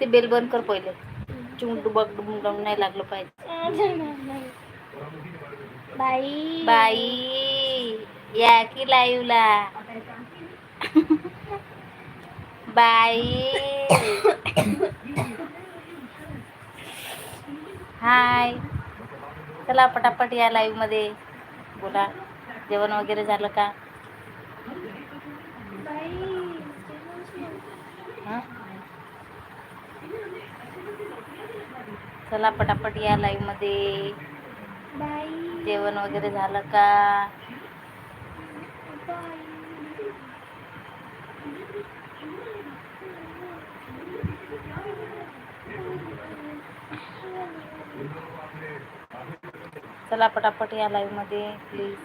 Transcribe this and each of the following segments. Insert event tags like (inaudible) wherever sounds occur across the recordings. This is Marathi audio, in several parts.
ते बेल बंद कर पहिले. डुबक डुबुक डुम नाही लागलं पाहिजे. बाई. बाई या की लाईवला? बाई. हाय. चला पटापट या लाईव्हमध्ये बोला. जेवण वगैरे झालं का? हं? चला पटापट या लाईव्हमध्ये. जेवण वगैरे झालं का? चला पटापट या लाईव्हमध्ये प्लीज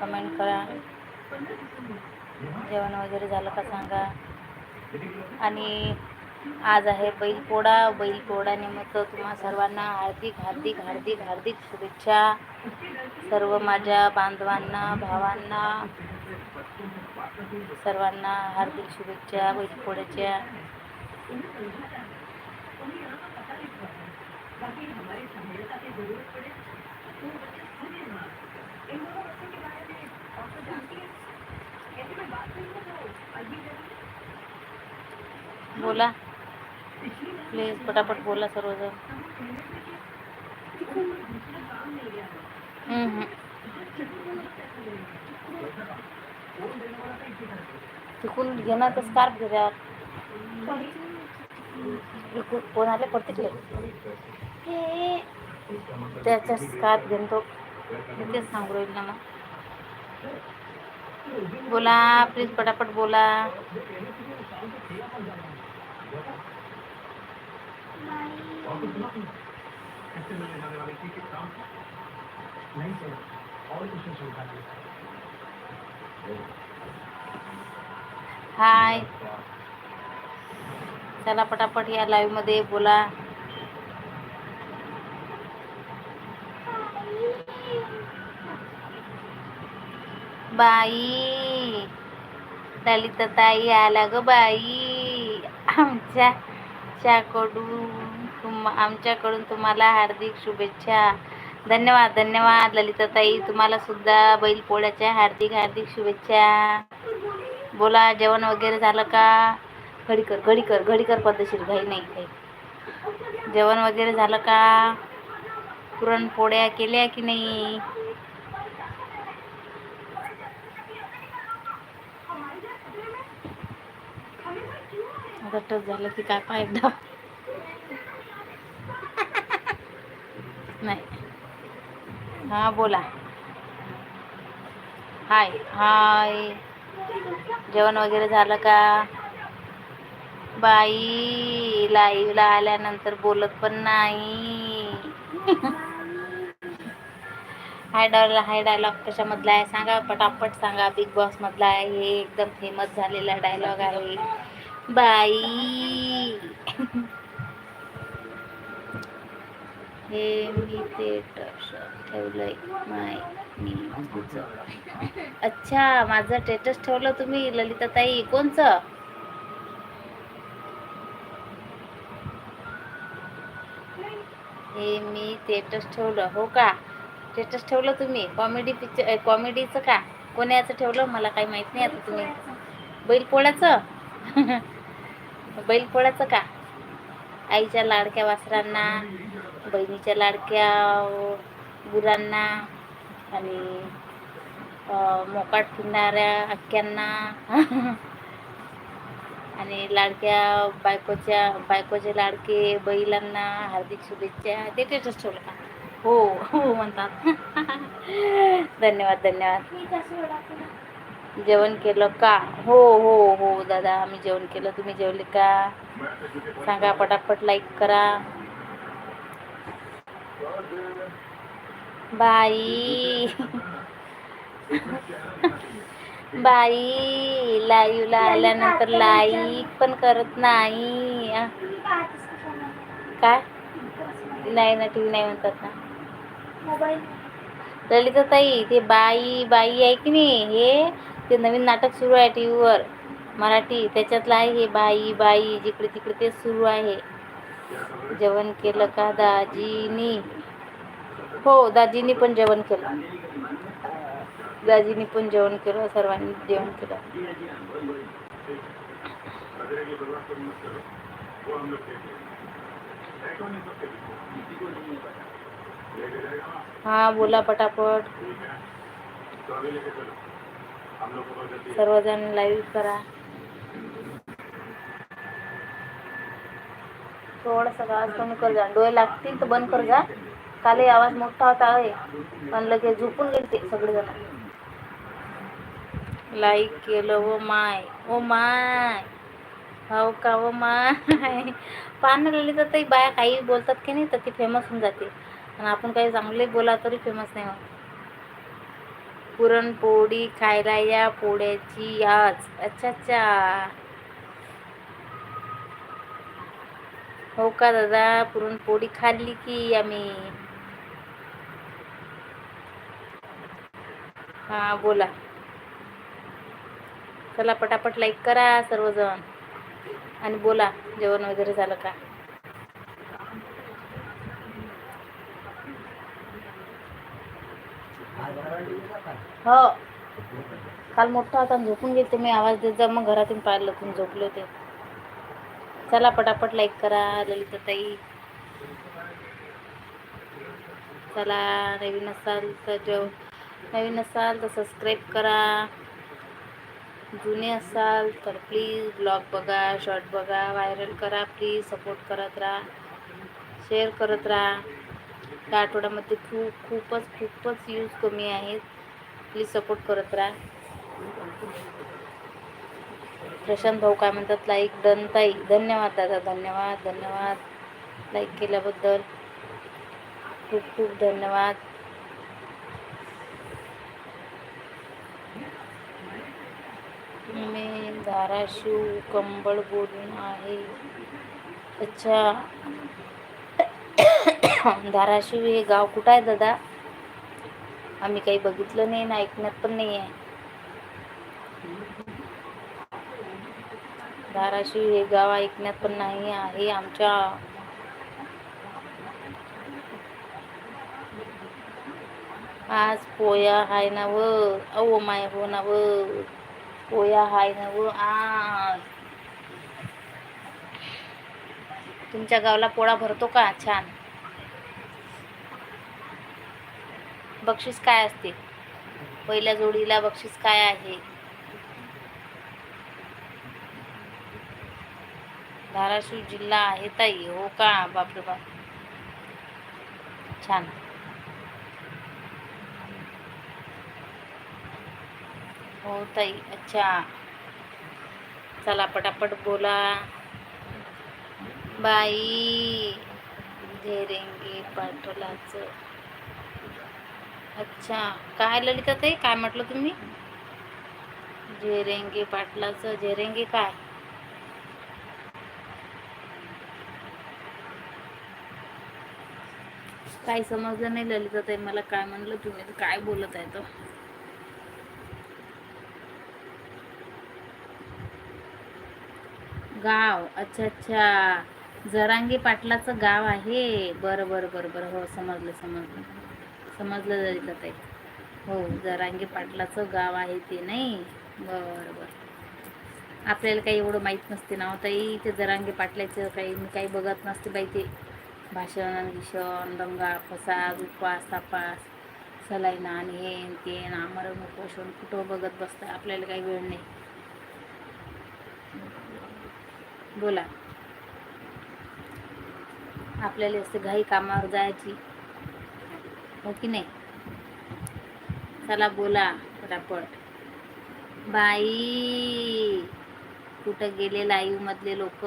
कमेंट करा. जेवण वगैरे झालं का सांगा. आणि आज आहे बैलपोळा. बैलपोळ्यानिमित्त तुम्हा सर्वांना हार्दिक हार्दिक हार्दिक हार्दिक शुभेच्छा. सर्व माझ्या बांधवांना भावांना सर्वांना हार्दिक शुभेच्छा बैलपोळ्याच्या. बोला. प्लीज पटापट बोला सर्वजण. तिकून घेणार तर स्कार्फ घेणार इकडून कोणाला पडते ते हे स्कार्फ घेऊन तो तेच सांगू राहील ना मग बोला प्लीज पटापट बोला. हाय. चला पटापट या लाईव्हमध्ये बोला. बाई. ललिताताई आला ग बाई. आमच्या च्याकडून तुम आमच्याकडून तुम्हाला हार्दिक शुभेच्छा. धन्यवाद धन्यवाद ललिताताई. तुम्हाला सुद्धा बैलपोळ्याच्या हार्दिक हार्दिक शुभेच्छा. बोला जेवण वगैरे झालं का? घडीकर घडीकर घडीकर पद्धतशीर. घाई नाही काही जेवण वगैरे झालं का? पुरणपोळ्या केल्या की नाही? आता झालं की काय एकदा नाही. हा बोला. हाय हाय. जेवण वगैरे झालं का? बाई लाईव्हला आल्यानंतर बोलत पण नाही. हाय डॉल हाय डायलॉग कशामधला आहे? सांगा पटापट सांगा. बिग बॉस मधला आहे. हे एकदम फेमस झालेला डायलॉग आहे. बाई. हे मी ते ठेवलंय. माय मी तुझं अच्छा माझं स्टेटस ठेवलं तुम्ही ललिताताई. कोणचं? हे मी स्टेटस ठेवलं. हो का? स्टेटस ठेवलं तुम्ही? कॉमेडी पिक्चर कॉमेडीचं का? कोण्याचं ठेवलं? मला काही माहीत नाही आता तुम्ही. बैलपोळ्याचं (laughs) बैलपोळ्याचं का? आईच्या लाडक्या वासरांना. बहिणीच्या लाडक्या गुरांना आणि मोकाट फिरणाऱ्या अक्क्यांना. (laughs) आणि लाडक्या बायकोच्या बायकोचे लाडके बैलांना हार्दिक शुभेच्छा. ते ठेवलं का? हो हो म्हणतात. (laughs) धन्यवाद धन्यवाद. जेवण केलं का? हो हो हो दादा आम्ही जेवण केलं. तुम्ही जेवले का? सांगा पटापट लाईक करा. बाई. बाई लाईव्हला आल्यानंतर लाईक पण करत नाही. काय? नाही ना टी व्ही नाही म्हणतात ना. ललिता ताई ते बाई बाई आहे की नाही? हे ते नवीन नाटक सुरू आहे टी व्हीवर मराठी. त्याच्यातलं आहे हे बाई बाई जिकडे तिकडे ते सुरू आहे. जेवण केलं का दाजीनी? हो दाजीनी पण जेवण केलं. दाजीनी पण जेवण केलं सर्वांनी जेवण केलं. हा बोला पटापट. सर्वजण लाईव्ह करा. थोडासा आवाज कमी कर जा. डोळे लागतील तर बंद कर जा. कालही आवाज मोठा होता आहे. पण लगेच झोपून गेले ते सगळेजण. लाईक केलं व माय ओ माय हो का व माय? पाहणं लागली तर ते बाया काही बोलतात की नाही तर ती फेमस होऊन जाते. आणि आपण काही चांगले बोला तरी फेमस नाही होत. पुरणपोळी खायला या पोळ्याची आज. अच्छा अच्छा. हो का दादा? पुरणपोळी खाल्ली की आम्ही? हा बोला. चला पटापट लाईक करा सर्वजण. आणि बोला जेवण वगैरे झालं का? हो. काल मोठा होता आणि झोपून घेते मी आवाज देत जा मग घरातून पाहिलं तुम्ही झोपले होते. चला पटापट लाईक करा ललिताताई. चला नवीन असाल तर जेव नवीन असाल तर सबस्क्राईब करा. जुने असाल तर प्लीज ब्लॉग बघा शॉर्ट बघा व्हायरल करा प्लीज सपोर्ट करत राहा. शेअर करत राहा. त्या आठवड्यामध्ये खूप खूपच खूपच यूज कमी आहेत. प्लीज सपोर्ट करत राहा. प्रशांत भाऊ काय म्हणतात लाईक डन ताई. धन्यवाद दादा धन्यवाद धन्यवाद. लाईक केल्याबद्दल खूप खूप धन्यवाद. मी धाराशिव कंबळ बोलून आहे. अच्छा. धाराशिव हे गाव कुठं आहे दादा? आम्ही काही बघितलं नाही ना ऐकण्यात पण नाही आहे. धाराशिव हे गाव ऐकण्यात पण नाही आहे. आमच्या आज पोया हाय ना व अहो माय हो ना व पोया हाय ना व आज. तुमच्या गावाला पोळा भरतो का? छान. बक्षीस काय असते? पहिल्या जोडीला बक्षीस काय आहे? धाराशिव जिल्हा आहे ताई. हो का? बापरे बाप. छान. हो ताई. अच्छा. चला पटापट बोला. बाई. धेरेंगी पाटलाचं. अच्छा. काय ललिता ताई? काय म्हटलं तुम्ही? झेरेंगे पाटलाचं. झेरेंगे काय? काही समजलं नाही ललिता ताई मला काय म्हणलं तुम्ही काय बोलत आहे तो? गाव. अच्छा अच्छा. जरांगे पाटलाचं गाव आहे. बरं बरं बरं बरं. हो समजलं समजलं. समजलं ललिता ताई हो जरांगे पाटलाचं गाव आहे ते नाही? बरं बरं. आपल्याला काही एवढं माहीत नसते ना हो ताई. ते जरांगे पाटल्याचं काही मी काही बघत नसते बाई ते. भाषण भीषण दंगा फसाद उपवास तापास सलाईना आणि हे ते आमरण उपोषण कुठं बघत बसतं आपल्याला काही वेळ नाही. बोला. आपल्याला असते घाई कामावर जायची हो की नाही? चला बोला पटापट बाई कुठं गेले लाईव्ह मधले लोक?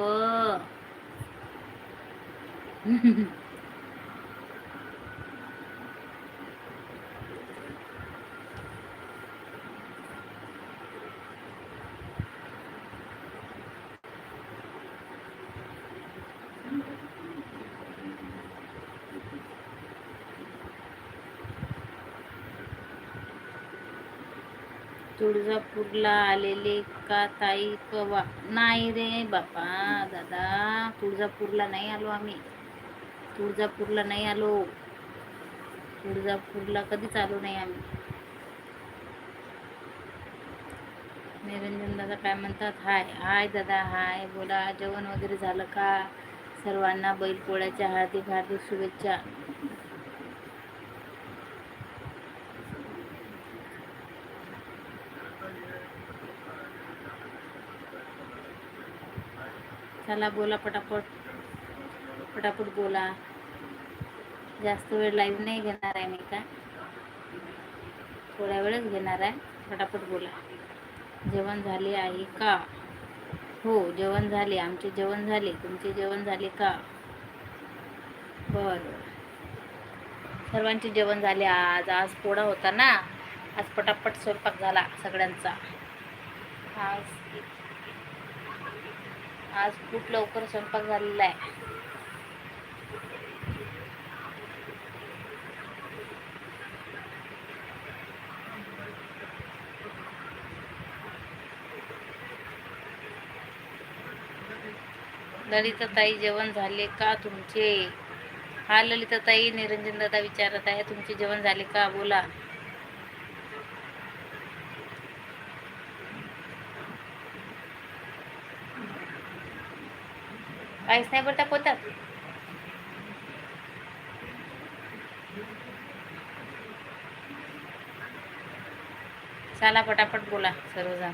तुळजापूरला आलेले का ताई? पवा नाही रे बापा दादा. तुळजापूरला नाही आलो आम्ही. तुळजापूरला नाही आलो. तुळजापूरला कधीच आलो नाही आम्ही. निरंजन दादा काय म्हणतात? हाय हाय दादा हाय. बोला जेवण वगैरे झालं का? सर्वांना बैलपोळ्याच्या हार्दिक हार्दिक शुभेच्छा. चला बोला पटापट. पटापट बोला. जास्त वेळ लाईव्ह नाही घेणार आहे मी का थोड्या वेळच घेणार आहे. पटापट बोला. जेवण झाले आहे का? हो जेवण झाले. आमचे जेवण झाले. तुमचे जेवण झाले का? बरं. सर्वांचे जेवण झाले आज. आज पोळा होता ना? आज पटापट स्वयंपाक झाला सगळ्यांचा. आज आज खूप लवकर स्वयंपाक झालेला आहे. ललिताताई जेवण झाले का तुमचे? हा ललिताताई निरंजन दादा विचारत आहे तुमचे जेवण झाले का? बोला. काहीच नाही बोलता पोतात चला पटापट बोला सर्वजण.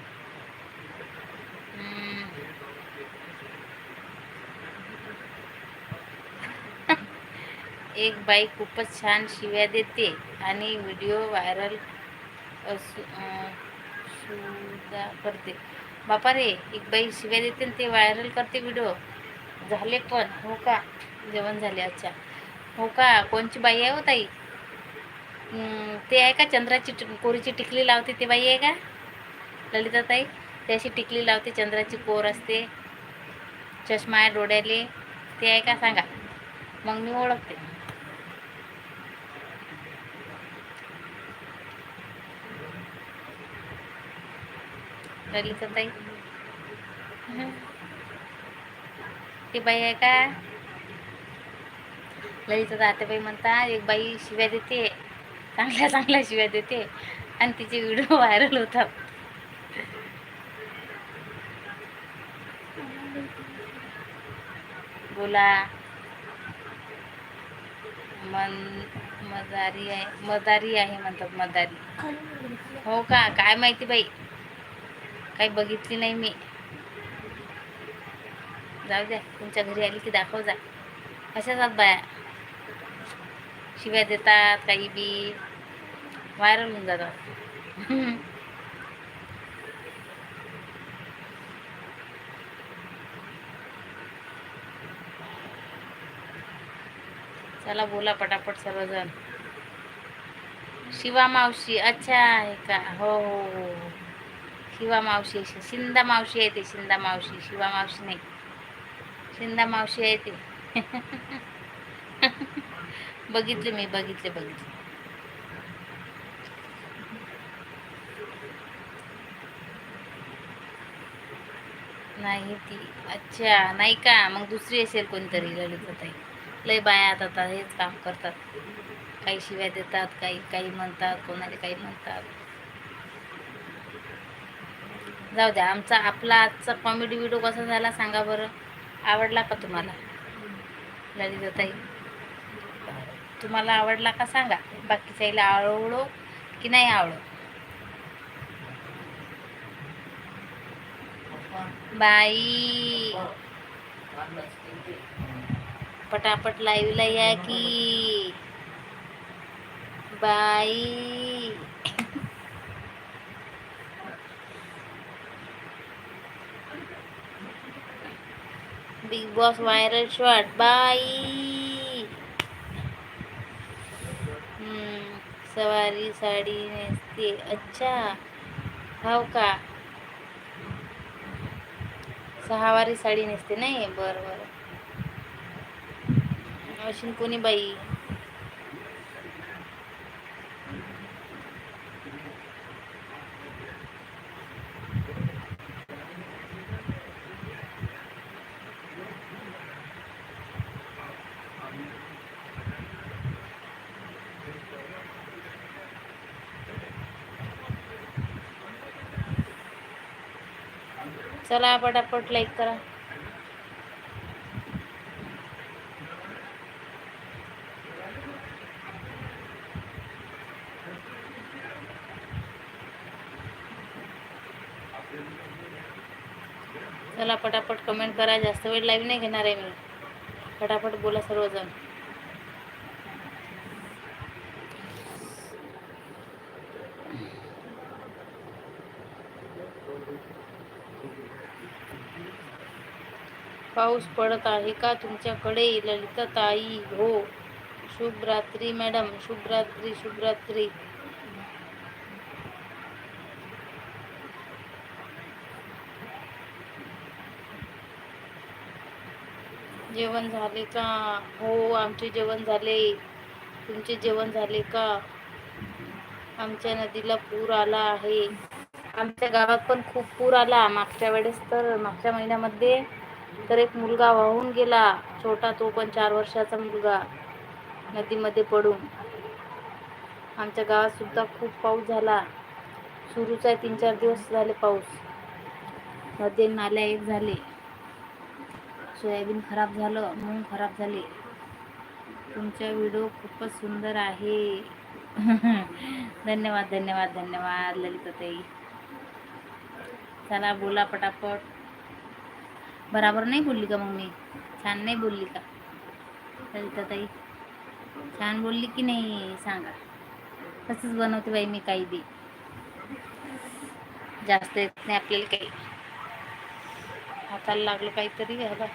एक बाई खूपच छान शिव्या देते आणि व्हिडिओ व्हायरल असू सुद्धा करते. बापा रे एक बाई शिव्या देते आणि ते व्हायरल करते व्हिडिओ. झाले पण हो का? जेवण झाले अच्छा हो का? कोणची बाई आहे हो ताई? ते आहे का चंद्राची टिक- कोरीची टिकली लावते ते बाई आहे का? ललिता ताई त्याशी टिकली लावते चंद्राची कोर असते. चष्मा आहे डोळ्याले. ते आहे का? सांगा. मग मी ओळखते. ललिता ताई. ती बाई आहे का? ललिता दातेबाई म्हणता एक बाई शिव्या देते चांगल्या चांगल्या शिव्या देते आणि तिचे व्हिडिओ व्हायरल होतात. बोला. मन मदारी आहे मदारी आहे म्हणतात मदारी. हो का? काय माहिती बाई? काही बघितली नाही मी. जाऊ द्या तुमच्या घरी आली की दाखव जा. अशाच आहात बाया? शिव्या देतात काही बी. व्हायरल होऊन जातात. चला बोला पटापट सर्वजण. शिवा मावशी अच्छा आहे का? हो हो हो हो. शिवा मावशी शिंदा मावशी आहे ते. शिंदा मावशी शिवा मावशी नाही. शिंदा मावशी आहे ते. (laughs) बघितले मी बघितले बघितले. नाही ती. अच्छा नाही का? मग दुसरी असेल कोणतरी ललितताई. लय बाया आता आता हेच काम करतात. काही शिव्या देतात काही काही म्हणतात कोणाला काही म्हणतात. जाऊ द्या आमचा आपला आजचा कॉमेडी व्हिडिओ कसा झाला सांगा बरं. आवडला का तुम्हाला? ललिताताई तुम्हाला आवडला का सांगा. बाकीच्याला आवडो की नाही आवडो? बाई. पटापट लाईव्हला या की. बाई. बिग बॉस व्हायरल शॉट बाई सवारी साडी नेसते. अच्छा. हो का? सहावारी साडी नेसते नाही? बरं बरं. अशी कोणी बाई? चला पटापट लाईक करा. चला पटापट कमेंट करा. जास्त वेळ लाईव्ह नाही घेणार आहे मी. पटापट बोला सर्वजण. पाऊस पडत आहे का तुमच्याकडे? ललिता ताई हो. शुभरात्री मॅडम. शुभरात्री शुभरात्री. जेवण झाले का? हो आमचे जेवण झाले. तुमचे जेवण झाले का? आमच्या नदीला पूर आला आहे. आमच्या गावात पण खूप पूर आला. मागच्या वेळेस तर मागच्या महिन्यामध्ये तर एक मुलगा वाहून गेला. छोटा तो पण चार वर्षाचा मुलगा नदीमध्ये पडून. आमच्या गावात सुद्धा खूप पाऊस झाला. सुरूच आहे तीन चार दिवस झाले पाऊस. नदी नाल्या एक झाले. सोयाबीन खराब झालं मूग खराब झाले. तुमचा व्हिडिओ खूपच सुंदर आहे. (laughs) धन्यवाद धन्यवाद धन्यवाद ललिताताई. चला बोला पटापट. बराबर नाही बोलली का मग मी छान नाही बोलली का? ताई छान बोलली की नाही सांगा? तसंच बनवते बाई मी काही बी. जास्त येत नाही आपल्याला काही. हाताला लागलं काहीतरी घ्यायला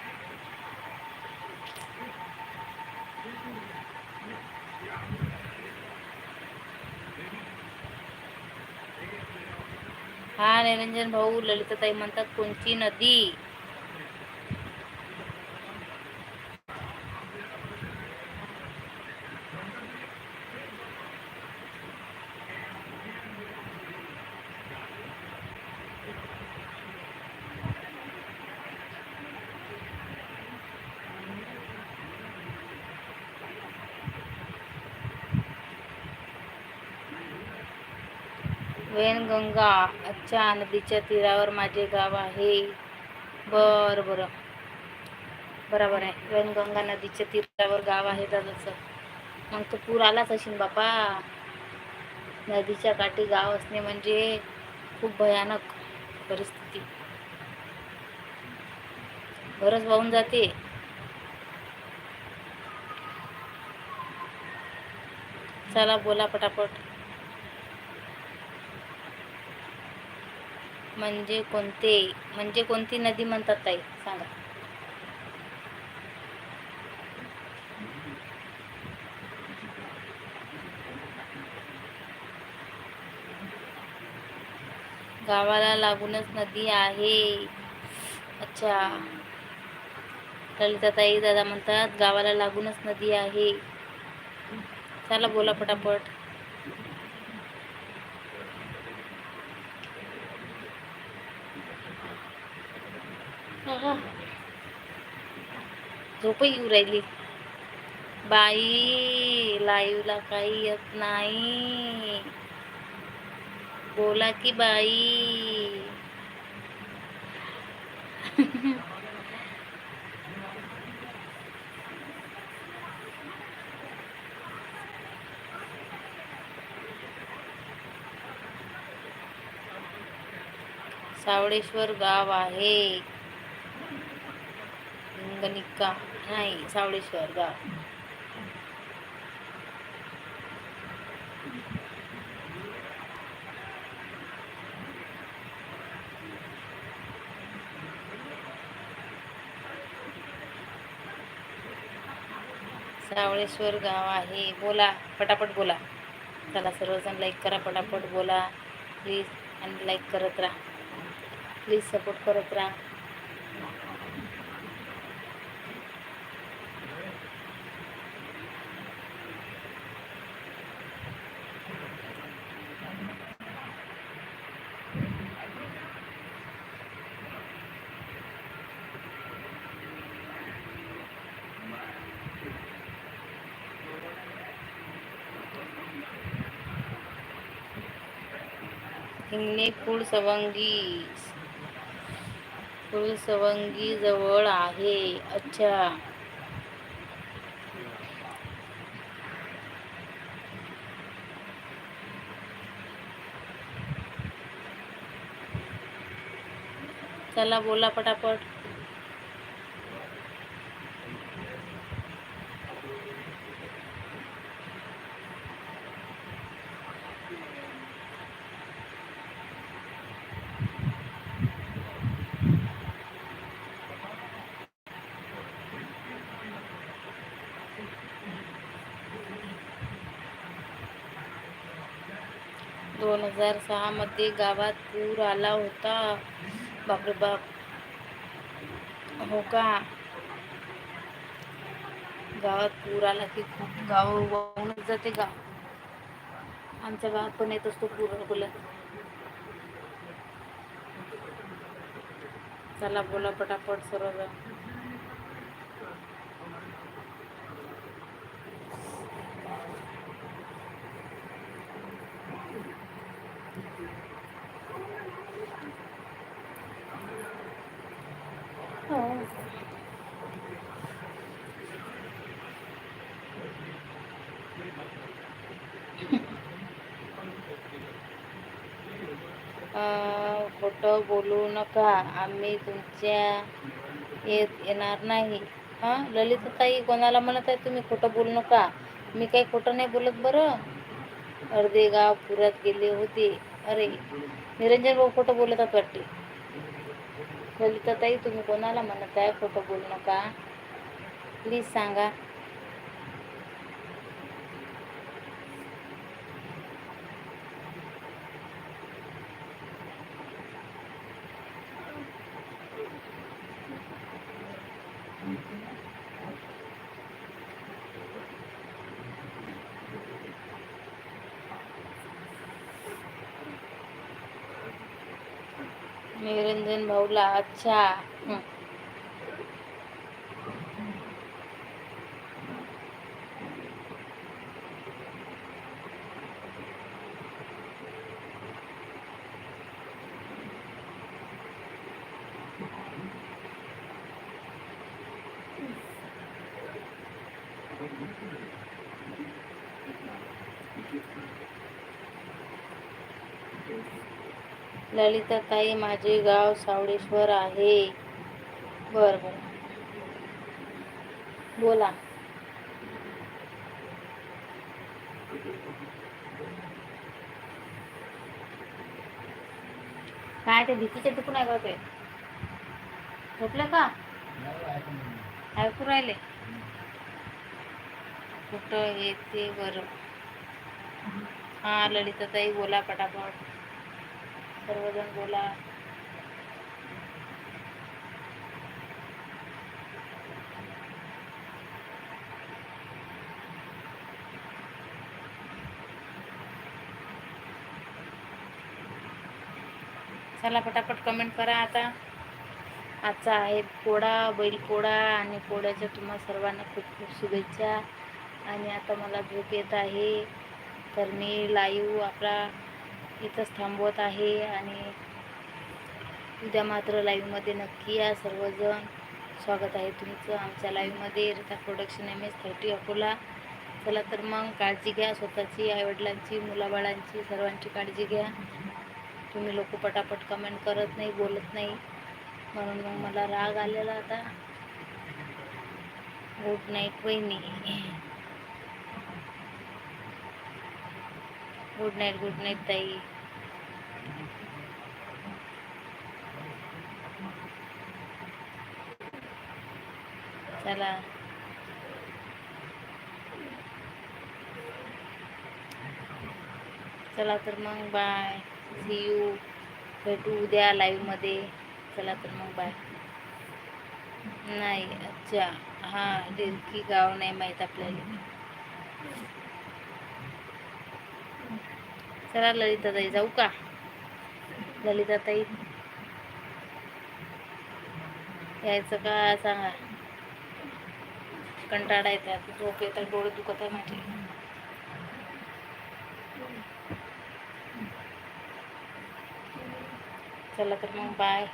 हा निरंजन भाऊ ललिताताई म्हणतात कोणची नदी? वैनगंगा अच्छा नदीच्या तीरावर माझे गाव आहे. बरं बरं. बरोबर आहे. वैनगंगा नदीच्या तीरावर गाव आहे दादाचं. मग तो पूर आलाच असेल बापा. नदीच्या काठी गाव असणे म्हणजे खूप भयानक परिस्थिती. बरंच वाहून जाते. चला बोला पटापट. म्हणजे कोणते म्हणजे कोणती नदी म्हणतात ताई? सांगा. गावाला लागूनच नदी आहे. अच्छा. ललिताताई दादा म्हणतात गावाला लागूनच नदी आहे. चला बोला पटापट आहा. झोप येऊ राहिली. बाई लाईवला काही येत नाही. बोला की बाई. सावळेश्वर गाव आहे. गणिका नाही सावळेश्वर गाव. सावळेश्वर गाव आहे. बोला पटापट बोला. चला सर्वजण लाईक करा पटापट बोला. प्लीज आणि लाईक करत राहा. प्लीज सपोर्ट करत राहा. हिंगणे फूड सवंगी फुलसवंगी जवळ आहे. अच्छा. चला बोला पटापट. दोन हजार सहामध्ये गावात पूर आला होता. बापरे बाप. हो का? गावात पूर आला की खूप गाव वाहूनच जाते गाव. आमच्या गावात पण येत असतो पूर बोलत चला बोला पटापट सर्वजण हो. अं, खोटं बोलू नका. आम्ही तुमच्या येत येणार नाही. हां? ललिताताई कोणाला म्हणत आहे तुम्ही खोटं बोलू नका. मी काही खोटं नाही बोलत बरं? अर्धे गाव पुरात गेले होते. अरे निरंजन भाऊ खोटं बोलतात वाटते. ललिताताई तुम्ही कोणाला म्हणत आहे खोटं बोलू नका? प्लीज सांगा. निरंजन भाऊला अच्छा हं. ललिताताई माझे गाव सावळेश्वर आहे. बर बर. बोला. काय ते भीतीचे दुखून आहे ते? झोपले का? ऐकू राहिले. कुठं येते बरं. हा ललिताताई बोला पटापट. सर्वजण बोला. चला पटापट कमेंट करा आता. आजचा आहे पोळा बैलपोळा आणि पोळ्याच्या तुम्हा सर्वांना खूप खूप शुभेच्छा. आणि आता मला झोप येत आहे. तर मी लाईव्ह आपला इथंच थांबवत आहे आणि उद्या मात्र लाईव्हमध्ये नक्की या सर्वजण. स्वागत आहे तुमचं आमच्या लाईव्हमध्ये Rita production M S thirty Akola. चला तर मग काळजी घ्या स्वतःची आईवडिलांची मुलाबाळांची सर्वांची काळजी घ्या. तुम्ही लोक पटापट कमेंट करत नाही बोलत नाही. म्हणून मग मला राग आलेला आता. गुड नाईट वहिनी. गुड नाईट गुड नाईट ताई. चला. चला तर मग बाय. सी यू भेटू उद्या लाईव्हमध्ये चला तर मग बाय. नाही अच्छा. हां डिरकी गाव नाही माहीत आपल्याला. चला ललिताताई जाऊ का? ललिताताई. यायचं का? सांगा. कंटाळा येते आता झोप येतात डोळे दुखत आहे माझे. चला तर मग बाय.